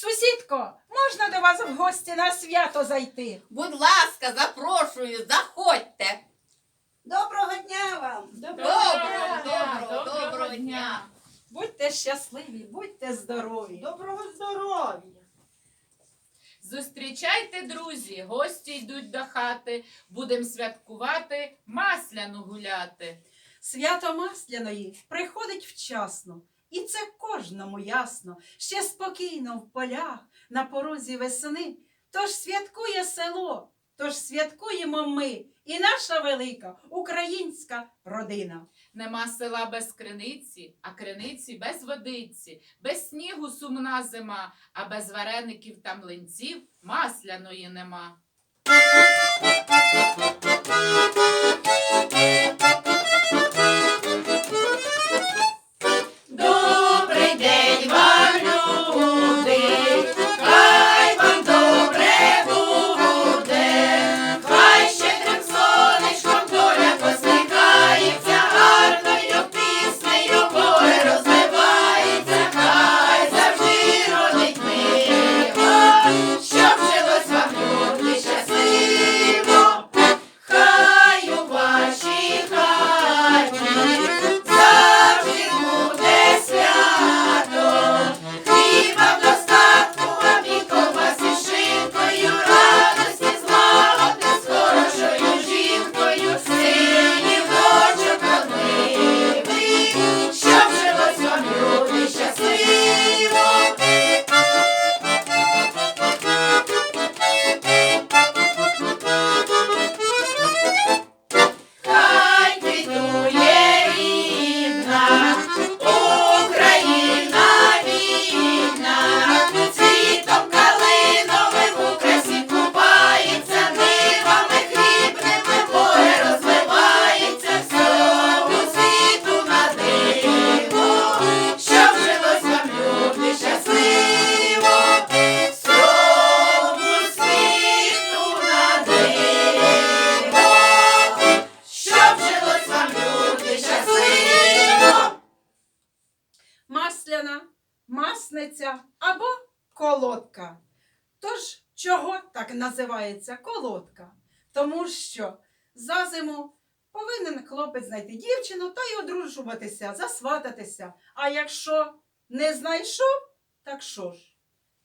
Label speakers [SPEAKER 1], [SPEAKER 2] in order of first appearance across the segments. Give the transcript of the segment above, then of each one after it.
[SPEAKER 1] Сусідко, можна до вас в гості на свято зайти?
[SPEAKER 2] Будь ласка, запрошую, заходьте.
[SPEAKER 3] Доброго дня вам!
[SPEAKER 2] Доброго, доброго, доброго дня.
[SPEAKER 1] Будьте щасливі, будьте здорові.
[SPEAKER 3] Доброго здоров'я!
[SPEAKER 4] Зустрічайте, друзі, гості йдуть до хати, будем святкувати, масляну гуляти.
[SPEAKER 1] Свято Масляної приходить вчасно, і це кожному ясно. Ще спокійно в полях на порозі весни. Тож святкує село, тож святкуємо ми і наша велика українська родина.
[SPEAKER 4] Нема села без криниці, а криниці без водиці, без снігу сумна зима, а без вареників та млинців масляної нема.
[SPEAKER 1] Масниця або колодка. Тож, чого так називається колодка? Тому що за зиму повинен хлопець знайти дівчину та й одружуватися, засвататися. А якщо не знайшов, так що ж?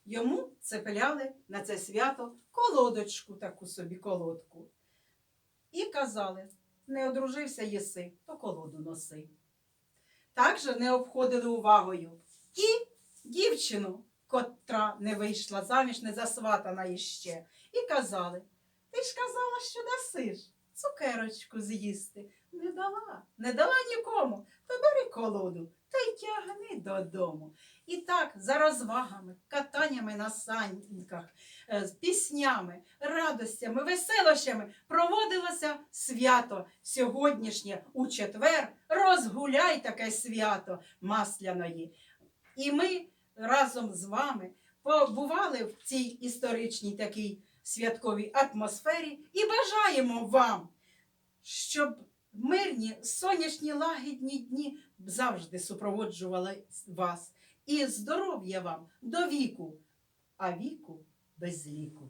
[SPEAKER 1] Йому цепляли на це свято колодочку, таку собі колодку. І казали: не одружився єси, то колоду носи. Також не обходили увагою і дівчину, котра не вийшла заміж, не засватана іще, і казали: ти ж казала, що дасиш цукерочку з'їсти. Не дала, не дала нікому. То бери колоду та й тягни додому. І так, за розвагами, катаннями на саньках, е, піснями, радостями, веселощами проводилося свято сьогоднішнє у четвер. Розгуляй таке свято масляної. І ми разом з вами побували в цій історичній такій святковій атмосфері і бажаємо вам, щоб мирні сонячні лагідні дні завжди супроводжували вас. І здоров'я вам до віку, а віку без ліку.